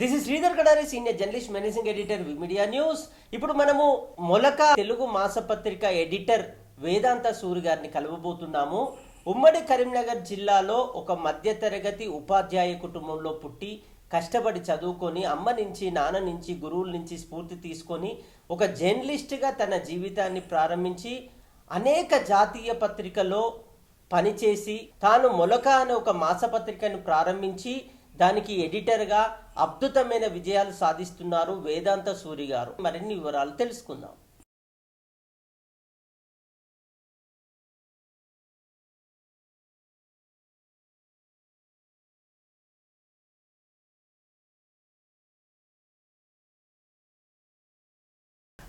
This is Sridhar Kadari senior journalist managing editor media news ఇప్పుడు మనము మొలక తెలుగు మాసపత్రిక editor వేదాంత సూరి గారిని కలవబోతున్నాము. ఉమ్మడి కరీంనగర్ జిల్లాలో ఒక మధ్యతరగతి ఉపాధ్యాయ కుటుంబంలో పుట్టి కష్టపడి చదువుకొని అమ్మ నుంచి నాన్న నుంచి గురువుల నుంచి స్ఫూర్తి తీసుకొని ఒక జర్నలిస్ట్గా తన జీవితాన్ని ప్రారంభించి అనేక జాతీయ పత్రికలో పనిచేసి తాను మొలక అనే ఒక మాసపత్రికను ప్రారంభించి దానికి ఎడిటర్గా అద్భుతమైన విజయాలు సాధిస్తున్నారు వేదాంత సూరి గారు. మరిన్ని వివరాలు తెలుసుకుందాం.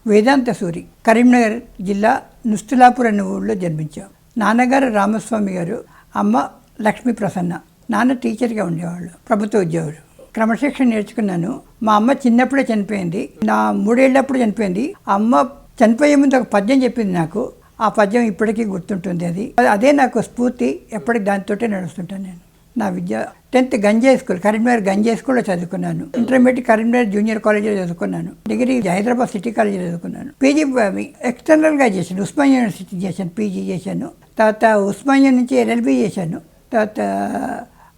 వేదాంత సూరి కరీంనగర్ జిల్లా నుస్తులాపూర్ అనే ఊళ్ళో జన్మించాం. నాన్నగారు రామస్వామి గారు అమ్మ లక్ష్మీ ప్రసన్న. నాన్న టీచర్గా ఉండేవాళ్ళు ప్రభుత్వ ఉద్యోగులు. క్రమశిక్షణ నేర్చుకున్నాను. మా అమ్మ చిన్నప్పుడే చనిపోయింది. నా మూడేళ్ళప్పుడు చనిపోయింది. ఆ అమ్మ చనిపోయే ముందు ఒక పద్యం చెప్పింది నాకు. ఆ పద్యం ఇప్పటికీ గుర్తుంటుంది అది. అదే నాకు స్ఫూర్తి. ఎప్పటికి దానితోటే నడుస్తుంటాను నేను. నా విద్య టెన్త్ గంజాయి స్కూల్ కరీంనగర్ గంజాయి స్కూల్లో చదువుకున్నాను. ఇంటర్మీడియట్ కరీంనగర్ జూనియర్ కాలేజీలో చదువుకున్నాను. డిగ్రీ హైదరాబాద్ సిటీ కాలేజీలో చదువుకున్నాను. పీజీ ఎక్స్టర్నల్గా చేశాను. ఉస్మానియా యూనివర్సిటీ చేశాను పీజీ చేశాను. తర్వాత ఉస్మానియా నుంచి ఎల్ఎల్బి చేశాను. తర్వాత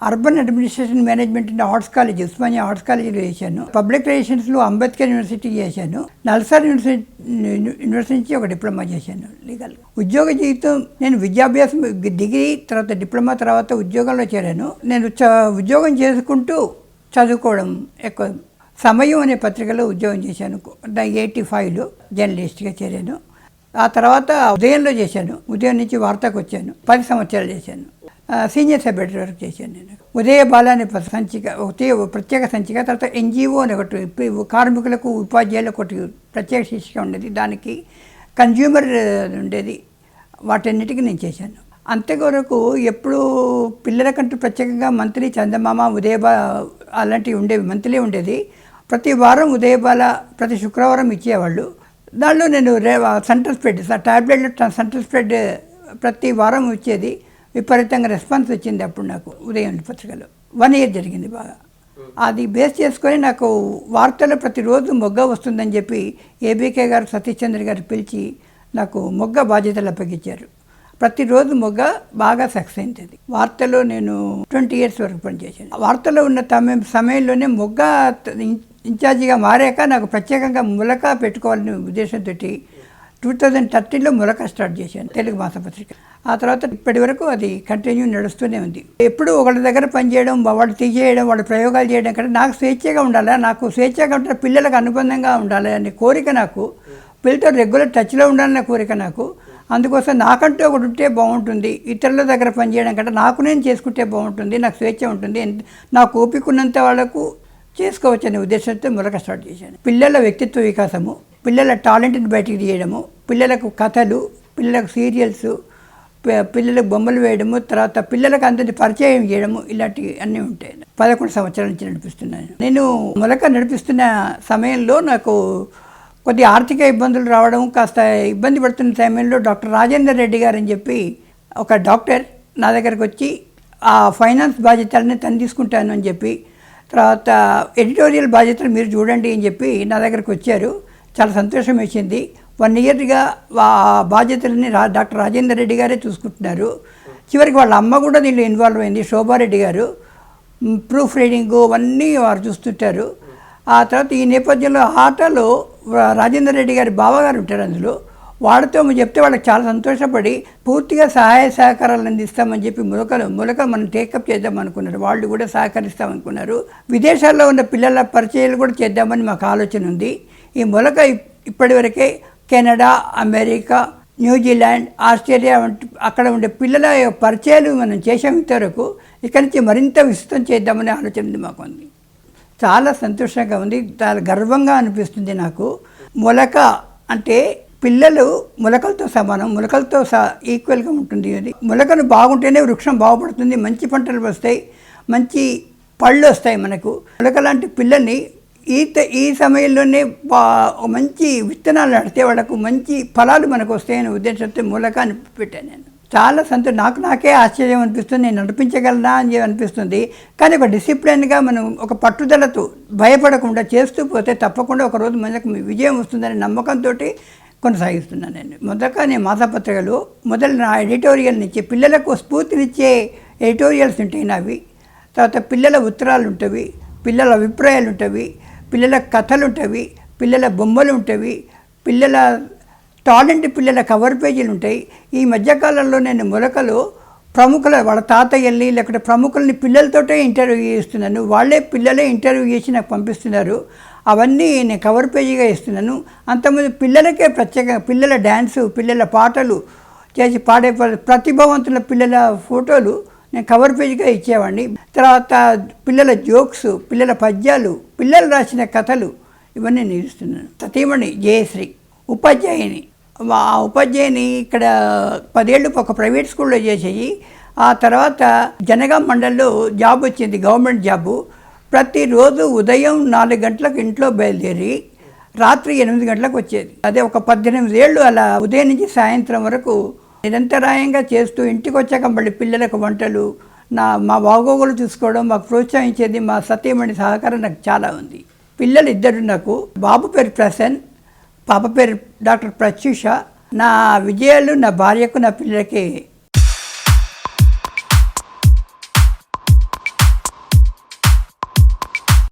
urban administration management and arts college Osmania arts కాలేజీలో చేశాను. పబ్లిక్ రిలేషన్స్లో అంబేద్కర్ యూనివర్సిటీ చేశాను. నల్సార్ యూనివర్సిటీ యూనివర్సిటీ నుంచి ఒక డిప్లొమా చేశాను లీగల్ ఉద్యోగ జీవితం నేను విద్యాభ్యాసం డిగ్రీ తర్వాత డిప్లొమా తర్వాత ఉద్యోగంలో చేరాను. నేను చ ఉద్యోగం చేసుకుంటూ చదువుకోవడం ఎక్కువ సమయం అనే పత్రికలో ఉద్యోగం చేశాను. ఎయిటీ ఫైవ్లో జర్నలిస్ట్గా చేరాను. ఆ తర్వాత ఉదయంలో చేశాను. ఉదయం నుంచి వార్తకు వచ్చాను పది సంవత్సరాలు చేశాను. సీనియర్ సెక్రటరీ వరకు చేశాను నేను. ఉదయ బాల అనే సంచిక ఒకటి ప్రత్యేక సంచిక తర్వాత ఎన్జిఓ అని ఒకటి కార్మికులకు ఉపాధ్యాయులకు ఒకటి ప్రత్యేక శీర్షిక ఉండేది. దానికి కన్జ్యూమర్ ఉండేది. వాటన్నిటికీ నేను చేశాను. అంతవరకు ఎప్పుడు పిల్లలకంటూ ప్రత్యేకంగా మంత్లీ చందమామ ఉదయబా అలాంటివి ఉండేవి. మంత్లీ ఉండేది. ప్రతి వారం ఉదయబాల ప్రతి శుక్రవారం ఇచ్చేవాళ్ళు. దానిలో నేను రే సెంట్రల్ స్ప్రెడ్ టాబ్లెట్లు సెంట్రల్ స్ప్రెడ్ ప్రతి వారం ఇచ్చేది. విపరీతంగా రెస్పాన్స్ వచ్చింది అప్పుడు నాకు ఉదయం పత్రికలో వన్ ఇయర్ జరిగింది బాగా. అది బేస్ చేసుకొని నాకు వార్తలు ప్రతిరోజు మొగ్గ వస్తుందని చెప్పి ఏబీకే గారు సతీష్ చంద్ర గారు పిలిచి నాకు మొగ్గ బాధ్యతలు అప్పగించారు. ప్రతిరోజు మొగ్గ బాగా సక్సెస్ అయింది. వార్తలో నేను ట్వంటీ ఇయర్స్ వరకు పనిచేశాను. వార్తలో ఉన్న తమ సమయంలోనే మొగ్గ ఇన్ఛార్జిగా మారాక నాకు ప్రత్యేకంగా ములక పెట్టుకోవాలనే ఉద్దేశంతో టూ థౌజండ్ థర్టీన్లో ములక స్టార్ట్ చేశాను. తెలుగు మాసపత్రిక. ఆ తర్వాత ఇప్పటి వరకు అది కంటిన్యూ నడుస్తూనే ఉంది. ఎప్పుడు ఒకళ్ళ దగ్గర పనిచేయడం వాళ్ళు తీసేయడం వాళ్ళు ప్రయోగాలు చేయడం కంటే నాకు స్వేచ్ఛగా ఉండాలా? నాకు స్వేచ్ఛగా ఉంటే పిల్లలకు అనుబంధంగా ఉండాలి అనే కోరిక నాకు. పిల్లతో రెగ్యులర్ టచ్లో ఉండాలనే కోరిక నాకు. అందుకోసం నాకంటూ ఒకటి ఉంటే బాగుంటుంది. ఇతరుల దగ్గర పనిచేయడం కంటే నాకు నేను చేసుకుంటే బాగుంటుంది నాకు స్వేచ్ఛ ఉంటుంది. నాకు ఓపిక ఉన్నంత వాళ్ళకు చేసుకోవచ్చు అనే ఉద్దేశంతో మొలక స్టార్ట్ చేశాను. పిల్లల వ్యక్తిత్వ వికాసము పిల్లల టాలెంట్ని బయటికి తీయడము పిల్లలకు కథలు పిల్లలకు సీరియల్స్ పిల్లలకు బొమ్మలు వేయడము తర్వాత పిల్లలకు అందరినీ పరిచయం చేయడము ఇలాంటివి అన్నీ ఉంటాయి. పదకొండు సంవత్సరాల నుంచి నడిపిస్తున్నాను. నేను మొలక నడిపిస్తున్న సమయంలో నాకు కొద్ది ఆర్థిక ఇబ్బందులు రావడం కాస్త ఇబ్బంది పడుతున్న సమయంలో డాక్టర్ రాజేందర్ రెడ్డి గారు అని చెప్పి ఒక డాక్టర్ నా దగ్గరకు వచ్చి ఆ ఫైనాన్స్ బాధ్యతలని తను తీసుకుంటాను అని చెప్పి తర్వాత ఎడిటోరియల్ బాధ్యతలు మీరు చూడండి అని చెప్పి నా దగ్గరకు వచ్చారు. చాలా సంతోషం వేసింది. వన్ ఇయర్గా బాధ్యతలని రా డాక్టర్ రాజేందర్ రెడ్డి గారే చూసుకుంటున్నారు. చివరికి వాళ్ళ అమ్మ కూడా దీనిలో ఇన్వాల్వ్ అయింది శోభారెడ్డి గారు. ప్రూఫ్ రీడింగు అవన్నీ వారు చూస్తుంటారు. ఆ తర్వాత ఈ నేపథ్యంలో ఆటలో రాజేందర్ రెడ్డి గారి బావగారు ఉంటారు అందులో. వాళ్ళతో చెప్తే వాళ్ళకి చాలా సంతోషపడి పూర్తిగా సహాయ సహకారాలు అందిస్తామని చెప్పి ములకలు ములక మనం టేకప్ చేద్దాం అనుకున్నారు. వాళ్ళు కూడా సహకరిస్తామనుకున్నారు విదేశాల్లో ఉన్న పిల్లల పరిచయాలు కూడా చేద్దామని మాకు ఆలోచన ఉంది. ఈ మొలక ఇప్పటివరకే Canada America New Zealand Australia వంటి అక్కడ ఉండే పిల్లల పరిచయాలు మనం చేసాం ఇంతవరకు. ఇక్కడి నుంచి మరింత విస్తృతం చేద్దామనే ఆలోచన ఉంది మాకు ఉంది చాలా సంతోషంగా ఉంది. చాలా గర్వంగా అనిపిస్తుంది నాకు. మొలక అంటే పిల్లలు మొలకలతో సమానం. మొలకలతో సా ఈక్వల్గా ఉంటుంది అది. మొలకను బాగుంటేనే వృక్షం బాగుపడుతుంది. మంచి పంటలు వస్తాయి. మంచి పళ్ళు వస్తాయి మనకు. మొలక లాంటి పిల్లల్ని ఈ త- ఈ సమయంలోనే మంచి విత్తనాలు నడితే వాళ్ళకు మంచి ఫలాలు మనకు వస్తాయని ఉద్దేశంతో మూలకాన్ని పెట్టాను నేను. చాలా సంతో నాకు నాకే ఆశ్చర్యం అనిపిస్తుంది నేను నడిపించగలనా అని అనిపిస్తుంది. కానీ ఒక డిసిప్లిన్గా మనం ఒక పట్టుదలతో భయపడకుండా చేస్తూ పోతే తప్పకుండా ఒక రోజు మనకు విజయం వస్తుందనే నమ్మకంతో కొనసాగిస్తున్నాను నేను. మొదట నేను మాసపత్రికలు మొదలు నా ఎడిటోరియల్ నుంచి పిల్లలకు స్ఫూర్తినిచ్చే ఎడిటోరియల్స్ ఉంటాయి నావి. తర్వాత పిల్లల ఉత్తరాలు ఉంటవి పిల్లల అభిప్రాయాలు ఉంటవి పిల్లల కథలు ఉంటవి పిల్లల బొమ్మలు ఉంటవి పిల్లల టాలెంట్ పిల్లల కవర్ పేజీలు ఉంటాయి ఈ మధ్యకాలంలో నేను మొలకలు ప్రముఖుల వాళ్ళ తాతయ్యల్ని లేకపోతే ప్రముఖుల్ని పిల్లలతోటే ఇంటర్వ్యూ చేస్తున్నాను. వాళ్ళే పిల్లలే ఇంటర్వ్యూ చేసి నాకు పంపిస్తున్నారు. అవన్నీ నేను కవర్ పేజీగా ఇస్తున్నాను. అంతకుముందు పిల్లలకే ప్రత్యేక పిల్లల డ్యాన్సు పిల్లల పాటలు చేసి పాడే ప్రతిభావంతుల పిల్లల ఫోటోలు నేను కవర్ పేజీగా ఇచ్చేవాడిని. తర్వాత పిల్లల జోక్స్ పిల్లల పద్యాలు పిల్లలు రాసిన కథలు ఇవన్నీ నేను ఇస్తున్నాను సతీమణి జయశ్రీ ఉపాధ్యాయుని. ఆ ఉపాధ్యాయుని ఇక్కడ పదేళ్ళు ఒక ప్రైవేట్ స్కూల్లో చేసేయి. ఆ తర్వాత జనగాం మండల్లో జాబ్ వచ్చింది గవర్నమెంట్ జాబు ప్రతిరోజు ఉదయం నాలుగు గంటలకు ఇంట్లో బయలుదేరి రాత్రి ఎనిమిది గంటలకు వచ్చేది. అదే ఒక పద్దెనిమిది ఏళ్ళు అలా ఉదయం నుంచి సాయంత్రం వరకు నిరంతరాయంగా చేస్తూ ఇంటికి వచ్చాక మళ్ళీ పిల్లలకు వంటలు నా మా బాగోగులు చూసుకోవడం మాకు ప్రోత్సహించేది మా సత్యమణి సహకారం నాకు చాలా ఉంది. పిల్లలు ఇద్దరు నాకు బాబు పేరు ప్రసన్ పాప పేరు డాక్టర్ ప్రత్యూష నా విజయాలు నా భార్యకు నా పిల్లలకి